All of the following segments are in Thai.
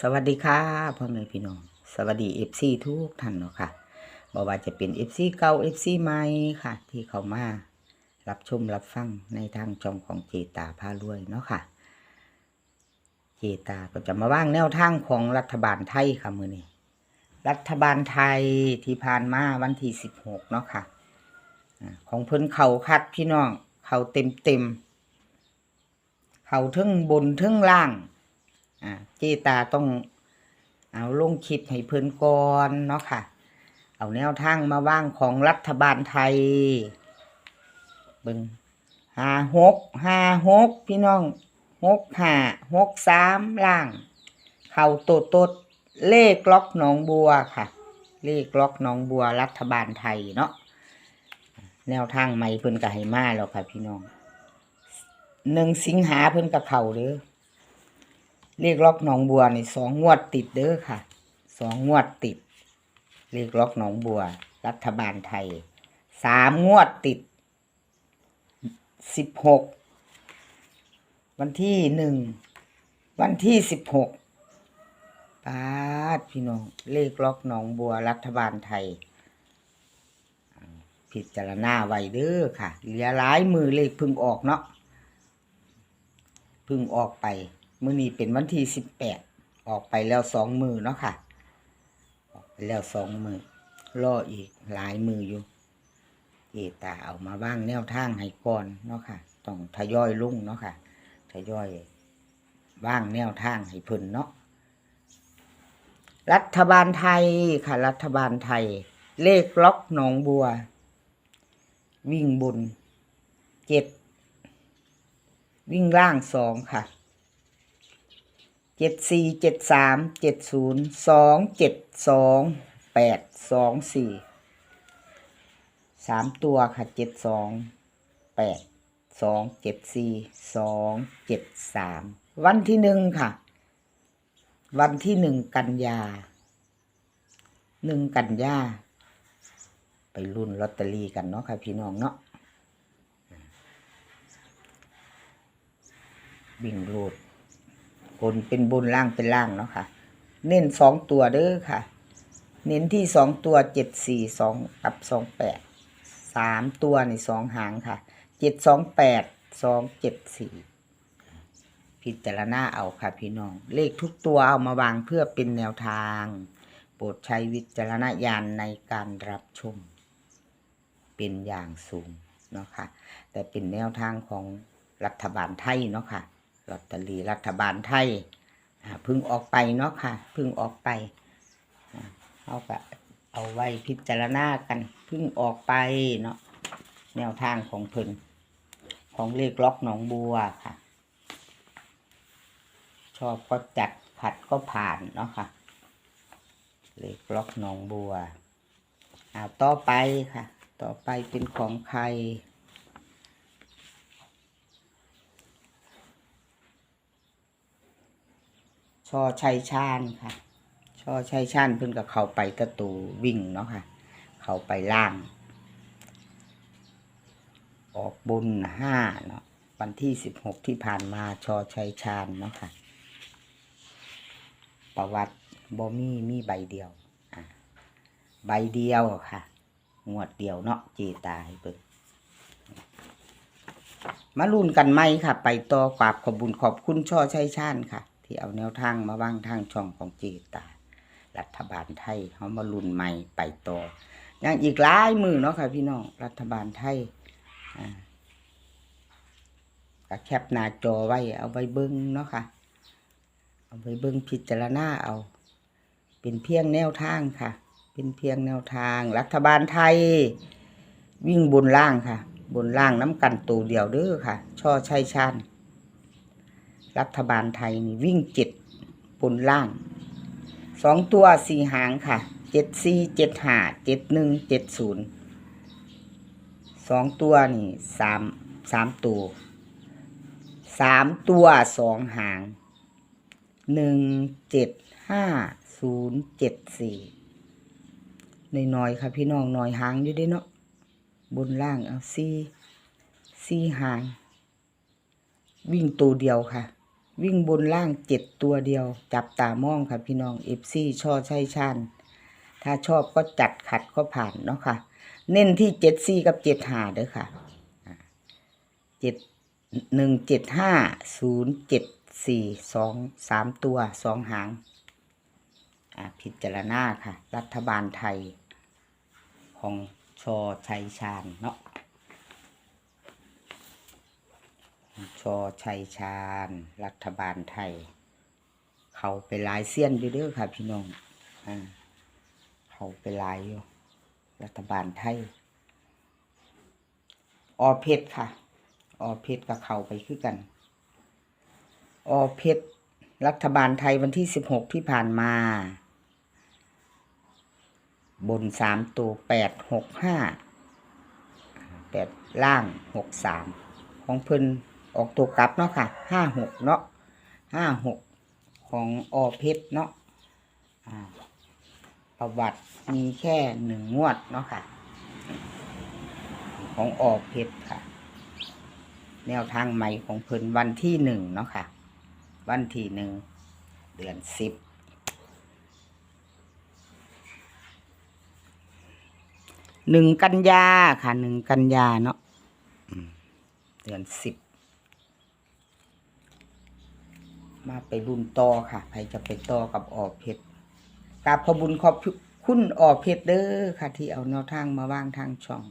สวัสดีค่ะพ่อแม่พี่น้อง สวัสดีเอฟซีทุกท่านเนาะค่ะบอกว่าจะเป็นเอฟซีเก่าเอฟซีใหม่ค่ะ ที่เขามารับชมรับฟังในทางจองของเจตาพารวยเนาะค่ะ เจตาก็จะมาว่างแนวทางของรัฐบาลไทยค่ะมือนี้รัฐบาลไทยที่ผ่านมาวันที่สิบหกเนาะค่ะของเพิ่นเขาคัดพี่น้องเขาเต็มเต็มเขาทึ่งบนทึ่งล่าง อ่าเจตาต้องเอาลงคลิปให้เพิ่นก่อนเนาะค่ะ เอาแนวทางมาว่างของรัฐบาลไทยเบิ่งห้าหกห้าหกพี่น้องหกห้าหกสามล่าง เข่าโตดตดเลขล็อกหนองบัวค่ะ เลขล็อกหนองบัวรัฐบาลไทยเนาะแนวทางใหม่เพิ่นก็ให้มาแล้วค่ะพี่น้องหนึ่งสิงหาเพิ่นกับเข่าเด้อ เลขล็อกหนองบัวนี่สองงวดติดเด้อค่ะสองงวดติด เลขล็อกหนองบัว รัฐบาลไทยสามงวดติดสิบหกวันที่หนึ่งวันที่สิบหกปาดพี่น้องเลขล็อกหนองบัว รัฐบาลไทย พิจารณาไว้เด้อค่ะ เหลือหลายมือเลขพึ่งออกเนาะพึ่งออกไป มื้อนี้เป็นวันที่สิบแปดออกไปแล้วสองมือเนาะค่ะ ออกไปแล้วสองมือรออีกหลายมืออยู่เอตาเอามาบ้างแนวทางให้ก่อนเนาะค่ะ ต้องทยอยลุ่งเนาะค่ะทยอยว่างแนวทางให้เพิ่นเนาะรัฐบาลไทยค่ะ รัฐบาลไทย เลขล็อกหนองบัว วิ่งบนเจ็ดวิ่งล่างสองค่ะ เจ็ดสี่เจ็ดสามเจ็ดศูนย์สองเจ็ดสองแปดสองสี่สามตัวค่ะเจ็ดสองแปดสองเจ็ดสี่สองเจ็ดสามวันที่หนึ่งค่ะ วันที่หนึ่งกันยาหนึ่งกันยาไปรุ่นลอตเตอรี่กันเนาะค่ะพี่น้องเนาะบิ่งรูด บนเป็นบนล่างเป็นล่างเนาะค่ะ เน้นสองตัวเด้อค่ะ เน้นที่สองตัวเจ็ดสี่สองกับสองแปดสามตัวในสองหางค่ะเจ็ดสองแปดสองเจ็ดสี่พิจารณาเอาค่ะพี่น้อง เลขทุกตัวเอามาวางเพื่อเป็นแนวทาง โปรดใช้วิจารณญาณในการรับชม เป็นอย่างสูงเนาะค่ะแต่เป็นแนวทางของรัฐบาลไทยเนาะค่ะ ลอตเตอรี่รัฐบาลไทยพึ่งออกไปเนาะค่ะพึ่งออกไปเอาก็เอาไว้พิจารณากันพึ่งออกไปเนาะแนวทางของเพิ่นของเลขล็อกหนองบัวค่ะ ชอบก็จัดขัดก็ผ่านเนาะค่ะ เลขล็อกหนองบัวเอาต่อไปค่ะ ต่อไปเป็นของใคร ช่อชัยชาญค่ะช่อชัยชาญเพิ่นกับเขาไปตะตูวิ่งเนาะค่ะ เขาไปล่าง ออกบุญห้าเนาะวันที่สิบหกที่ผ่านมาชอชัยชาญเนาะค่ะ ประวัติบ่มีมีใบเดียวใบเดียวค่ะ งวดเดียวเนาะเจตาให้เบิ่งมาลุ้นกันไหมค่ะ ไปต่อกราบขอบบุญขอบคุณช่อชัยชาญค่ะ ที่เอาแนวทางมาว่างทางช่องของเจตา รัฐบาลไทยเขามาลุนใหม่ไปต่อยังอีกหลายมือเนาะค่ะพี่น้องรัฐบาลไทยก็แคปหน้าจอไว้ เอาไว้เบิ้งเนาะค่ะ เอาไว้เบิ้งพิจารณาเอา เป็นเพียงแนวทางค่ะ เป็นเพียงแนวทาง รัฐบาลไทย วิ่งบนล่างค่ะ บนล่างน้ำกันตัวเดียวเด้อค่ะ ช่อชัยชาญ รัฐบาลไทยนี่วิ่งเจ็ดบนล่างสองตัวสี่หางค่ะเจ็ดสี่เจ็ดห้าเจ็ดหนึ่งเจ็ดศูนย์สองตัวนี่สามสามตัวสามตัวสองหางหนึ่งเจ็ดห้าศูนย์เจ็ดสี่น้อยๆค่ะพี่น้องน้อยหางอยู่ด้เนาะบนล่างเอาสี่สี่หาง วิ่งตัวเดียวค่ะ วิ่งบนล่างเจ็ดตัวเดียว จับตามองค่ะพี่น้องเอฟซีช่อใช่ชานถ้าชอบก็จัดขัดก็ผ่านเนาะค่ะ เน้นที่เจ็ดซีกับเจ็ดหาเด้อค่ะเจ็ดหนึ่งเจ็ดห้าศูนย์เจ็ดสี่สองสามตัวสองหางอะพิจารณาค่ะ รัฐบาลไทย ของชอชัยชาญเนาะ ชอชัยชาญ รัฐบาลไทย เขาไปลายเสี้ยนอยู่เด้อค่ะพี่น้องอ่าเขาไปลายอยู่ รัฐบาลไทยอเพชรค่ะอเพชรกับเขาไปคือกันอเพชรรัฐบาลไทยวันที่สิบหกที่ผ่านมา บนสามตัวแปดหกห้าแปดล่างหกสามของเพิ่น ออกตัวกลับเนาะค่ะห้าหกเนาะห้าหกของอเพชรเนาะประวัติมีแค่หนึ่งงวดเนาะค่ะ ของอเพชรค่ะ แนวทางใหม่ของเพิ่นวันที่หนึ่งเนาะค่ะ วันที่หนึ่งเดือนสิบหนึ่งกันยาค่ะหนึ่งกันยาเนาะเดือนสิบ มาไปรุ่นต่อค่ะใครจะไปต่อกับออกเพชรกราบขอบุญขอบคุณออกเพชรเด้อค่ะ ที่เอาแนวทางมาวางทางช่อง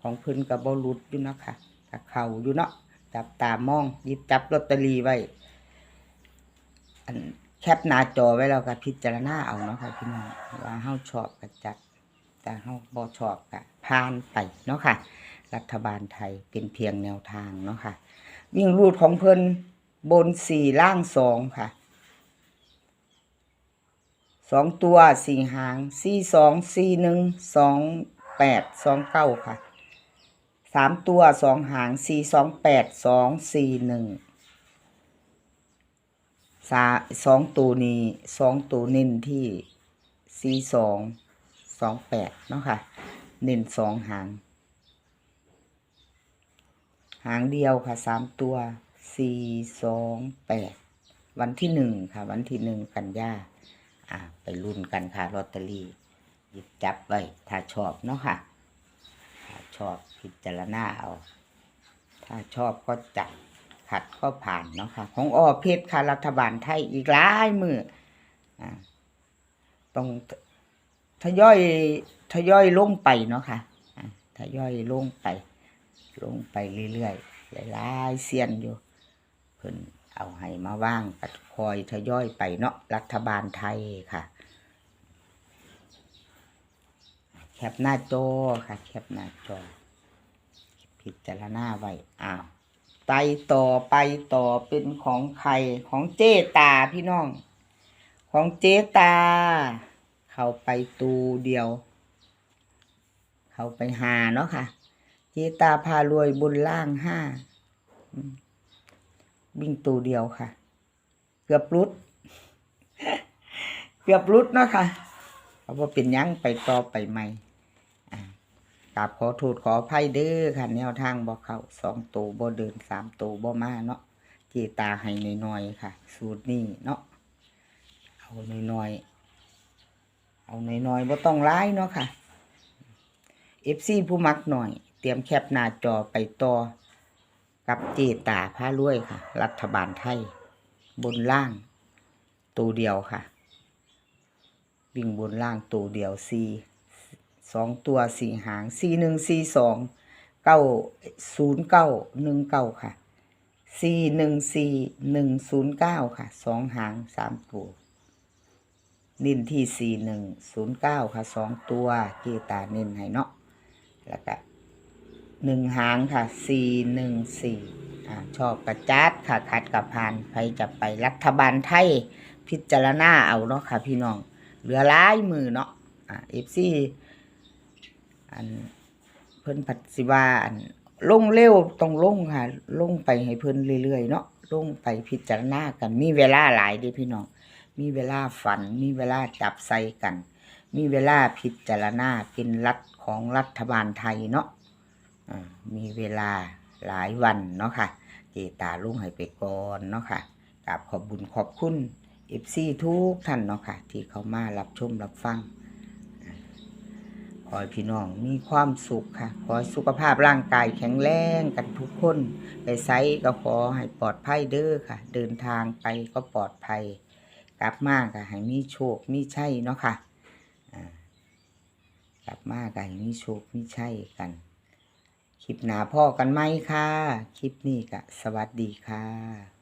ของเพิ่นกับบอลุดอยู่เนาะค่ะกับเขาอยู่เนาะจับตามองยิบจับลอตเตอรี่ไว้อันแคปหน้าจอไว้แล้วก็พิจารณาเอาเนาะค่ะพี่น้องว่าเฮาชอบก็จัดแต่เฮาบ่ชอบก็ผ่านไปเนาะค่ะ รัฐบาลไทยเป็นเพียงแนวทางเนาะค่ะ วิ่งรูดของเพิ่น บนสี่ล่างสองค่ะสองตัวสี่หางสี่สองสี่หนึ่งสองแปดสองเก้าค่ะสามตัวสองหางสี่สองแปดสองสี่หนึ่งสาสองตัวนี้สองตัวเน้นที่สี่สองสองแปดเนาะค่ะ เน้นสองหาง หางเดียวค่ะสามตัว สี่สองแปดวันที่หนึ่งค่ะ วันที่หนึ่งกันยาอ่า ไปรุ่นกันค่ะลอตเตอรี่หยิบจับไว้ถ้าชอบเนาะค่ะถ้าชอบพิจารณาเอา ถ้าชอบก็จัดขัดก็ผ่านเนาะค่ะ ของออเพชรค่ะรัฐบาลไทยอีกหลายมืออ่าต้องทยอยทยอยลงไปเนาะค่ะทยอยลงไป ลงไปเรื่อยๆหลายๆเสียนอยู่ พิ่นเอาให้มาว่างกัดคอยทยอยไปเนาะรัฐบาลไทยค่ะ แคปหน้าจอค่ะ แคปหน้าจอ พิจารณาไว้อ้าวไปต่อไปต่อเป็นของใครของเจตาพี่น้อง ของเจตา เข้าไปตูเดียว เข้าไปหาเนาะค่ะ เจตาพารวยบนล่างห้า วิ่งตูเดียวค่ะ เกือบรุด เกือบรุดเนาะค่ะเพราะว่าเป็นยังไปต่อไปใหม่กราบขอโทษขออภัยเด้อค่ะแนวทางบ่เข้าสองตัวบ่เดินสามตัวบ่มาเนาะเจตาให้น้อยๆค่ะ สูตรนี้เนาะเอาน้อยๆเอาน้อยๆบ่ต้องร้ายเนาะค่ะเอฟซีผู้มักหน่อย เตรียมแคปหน้าจอไปต่อ กับเจตาผ้ารวยค่ะ รัฐบาลไทย บนล่าง ตัวเดียวค่ะ วิ่งบนล่างตัวเดียวซีสองตัวสี่หางสี่หนึ่งสี่สองเก้าศูนย์เก้าหนึ่งเก้าค่ะสี่หนึ่งสี่หนึ่งศูนย์เก้าค่ะสองหางสามตัวนินที่สี่หนึ่งศูนย์เก้าค่ะสองตัวเจตาเน้นให้เนาะแล้วก็ หนึ่งหางค่ะสี่หนึ่งสี่ชอบกระจัดค่ะขัดกับพานใครจะไปรัฐบาลไทยพิจารณาเอาเนาะค่ะพี่น้อง เหลือหลายมือเนาะอ่าเอฟซีอันเพิ่นผัดสิว่าอันลงเร็วต้องลงค่ะ ลงไปให้เพิ่นเรื่อยๆเนาะลงไปพิจารณากัน มีเวลาหลายเด้พี่น้อง มีเวลาฝัน มีเวลาจับใส่กัน มีเวลาพิจารณาเป็นรัฐของรัฐบาลไทยเนาะ มีเวลาหลายวันเนาะค่ะเจตาลุงให้ไปก่อนเนาะค่ะกราบขอบบุญขอบคุณเอฟซีทุกท่านเนาะค่ะ ที่เขามารับชมรับฟังขอให้พี่น้องมีความสุขค่ะ ขอให้สุขภาพร่างกายแข็งแรงกันทุกคน ไปไซก็ขอให้ปลอดภัยเด้อค่ะ เดินทางไปก็ปลอดภัย กลับมาก็ให้มีโชคมีชัยเนาะค่ะอ่ากลับมาก็ให้มีโชคมีชัยกัน คลิปหนาพ่อกันไหมค่ะ คลิปนี้ก็สวัสดีค่ะ